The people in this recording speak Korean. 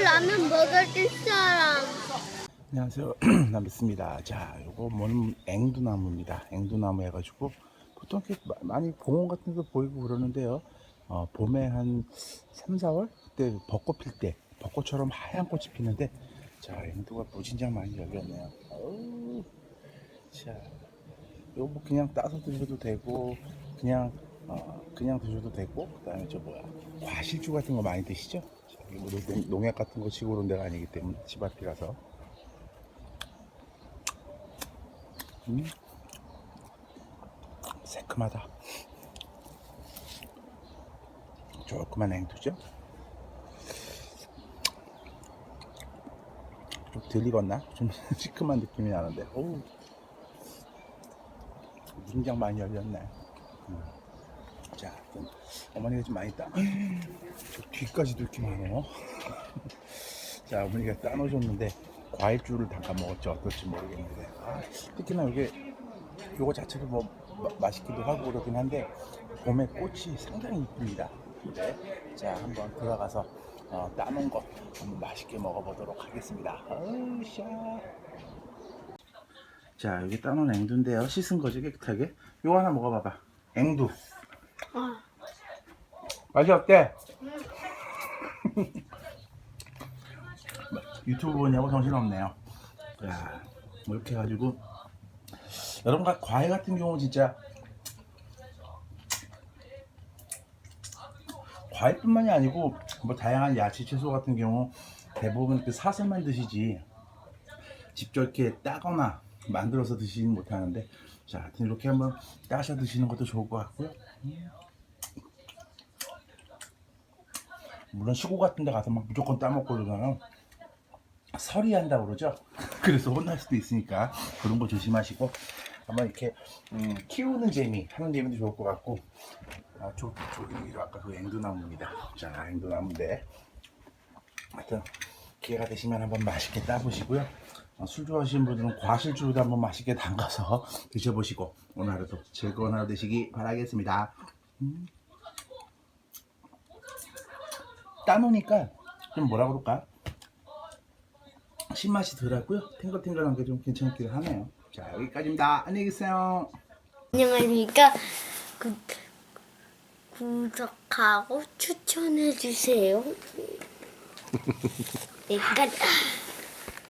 라면 먹을 사람. 안녕하세요. 남비스입니다. 자, 요거 뭐는 앵두나무입니다. 앵두나무 해가지고 보통 이렇게 마- 많이 공원 같은 데도 보이고 그러는데요. 어, 봄에 한 3, 4월 그때 벚꽃 필 때 벚꽃처럼 하얀 꽃이 피는데 자, 앵두가 무진장 많이 열렸네요. 어우, 자, 요거 뭐 그냥 따서 드셔도 되고 그냥 어, 그냥 드셔도 되고 그다음에 저 뭐야 과실주 같은 거 많이 드시죠? 농- 농약 같은 거 치고 그런 데가 아니기 때문에 집 앞이라서 음. 새콤하다. 조그만 냉두죠? 좀덜 익었나? 좀 시큼한 느낌이 나는데, 어우. 무진장 많이 열렸네. 음. 자, 좀 어머니가 좀 많이 따. 저 뒤까지도 이렇게 많어. 자, 어머니가 따놓으셨는데, 과일주를 담가 먹었지 어떨지 모르겠는데. 아, 특히나 이게, 요거 자체가 뭐, 마- 맛있기도 하고 그러긴 한데, 봄에 꽃이 상당히 이쁩니다. 네. 자, 한번 들어가서, 어, 따놓은 거 한번 맛있게 먹어보도록 하겠습니다. 샤. 자, 여기 따놓은 앵두인데요. 씻은 거죠, 깨끗하게. 요거 하나 먹어봐봐. 앵두. 아, 맛이 어때? 유튜브 보냐고 정신없네요. 야, 뭐 이렇게 해가지고 여러분과 과일 같은 경우 진짜 과일뿐만이 아니고 뭐 다양한 야채 채소 같은 경우 대부분 그 사서만 드시지 직접 이렇게 따거나 만들어서 드시진 못하는데 자 하여튼 이렇게 한번 따셔 드시는 것도 좋을 것 같고요 물론 시골 같은 데 가서 막 무조건 따먹고 그러면 서리한다고 그러죠. 그래서 혼날 수도 있으니까 그런 거 조심하시고 한번 이렇게 음, 키우는 재미 하는 재미도 좋을 것 같고 아, 저, 저기 아까 그 앵두나무입니다. 자, 앵두나무인데 하여튼 기회가 되시면 한번 맛있게 따보시고요. 어, 술 좋아하시는 분들은 과실주로도 한번 맛있게 담가서 드셔보시고 오늘 하루도 즐거운 하루 되시기 바라겠습니다. 따놓으니까 좀 뭐라 그럴까? 신맛이 덜하고요. 탱글탱글한 게 좀 괜찮긴 하네요. 자 여기까지입니다. 안녕히 계세요. 안녕하십니까. 구, 구독하고 추천해주세요. 여기까지.